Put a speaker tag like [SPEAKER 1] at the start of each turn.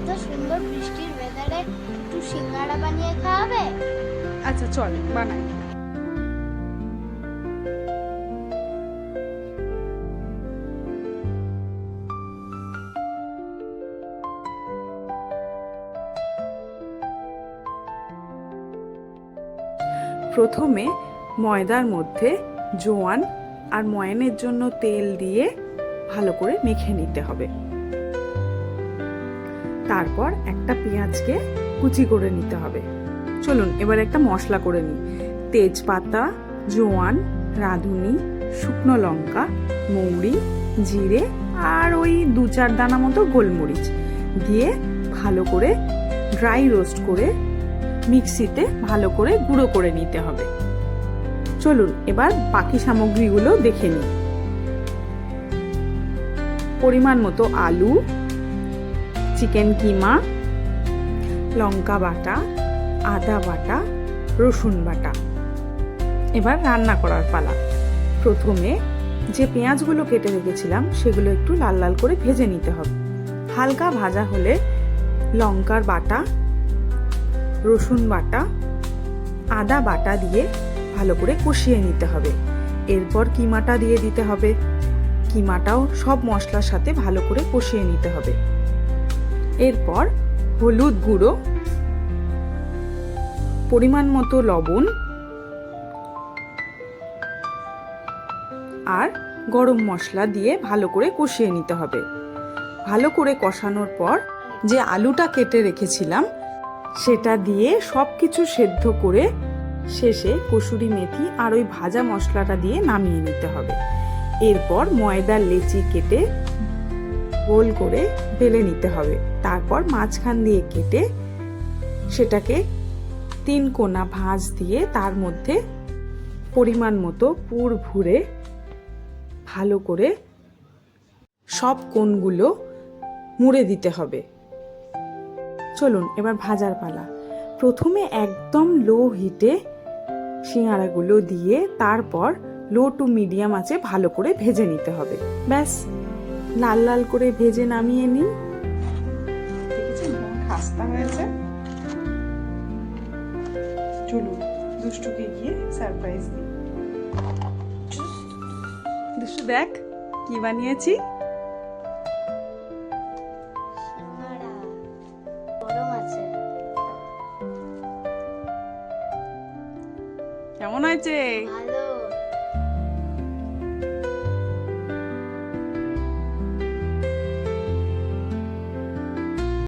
[SPEAKER 1] এত সুন্দর বৃষ্টির ওয়েদারে একটু সিঙ্গাড়া বানিয়ে খাওয়াবে?
[SPEAKER 2] আচ্ছা চল, বানাই। প্রথমে ময়দার মধ্যে জোয়ান আর ময়ানের জন্য তেল দিয়ে ভালো করে মেখে নিতে হবে। তারপর একটা পেঁয়াজকে কুচি করে নিতে হবে। চলুন, এবার একটা মশলা করে নিই। তেজপাতা, জোয়ান, রাঁধুনি, শুকনো লঙ্কা, মৌরি, জিরে আর ওই দু চার দানা মতো গোলমরিচ দিয়ে ভালো করে ড্রাই রোস্ট করে মিক্সিতে ভালো করে গুঁড়ো করে নিতে হবে। চলুন, এবার বাকি সামগ্রীগুলো দেখে নিই। পরিমাণ মতো আলু চিকেন কিমা, লঙ্কা বাটা, আদা বাটা, রসুন বাটা। এবার রান্না করার পালা। প্রথমে যে পেঁয়াজগুলো কেটে রেখেছিলাম, সেগুলো একটু লাল লাল করে ভেজে নিতে হবে। হালকা ভাজা হলে লঙ্কার বাটা, রসুন বাটা, আদা বাটা দিয়ে ভালো করে কষিয়ে নিতে হবে। এরপর কিমাটা দিয়ে দিতে হবে। কিমাটাও সব মশলার সাথে ভালো করে কষিয়ে নিতে হবে। এরপর হলুদ গুঁড়ো, পরিমাণ মতো লবণ আর গরম মশলা দিয়ে ভালো করে কষিয়ে নিতে হবে। ভালো করে কষানোর পর যে আলুটা কেটে রেখেছিলাম, সেটা দিয়ে সব কিছু সেদ্ধ করে শেষে কসুরি মেথি আর ওই ভাজা মশলাটা দিয়ে নামিয়ে নিতে হবে। এরপর ময়দার লেচি কেটে গোল করে বেলে নিতে হবে। তারপর মাঝখান দিয়ে কেটে সেটাকে তিন কোনা ভাঁজ দিয়ে তার মধ্যে পরিমাণ মতো পুর ভুরে ভালো করে সব কোণগুলো মুড়ে দিতে হবে। চলুন, এবার ভাজার পালা। প্রথমে একদম লো হিটে সিঙ্গারাগুলো দিয়ে তারপর লো টু মিডিয়াম আছে ভালো করে ভেজে নিতে হবে। ব্যাস। লাল লাল করে ভেজে নামিয়ে নিন দেখেছেন? কেমন খাস্তা হয়েছে। চলুন দুষ্টুকে গিয়ে সারপ্রাইজ দিই। দুষ্টু দেখ কি বানিয়েছি।
[SPEAKER 1] আছে।
[SPEAKER 2] কেমন হয়েছে?
[SPEAKER 1] ভালো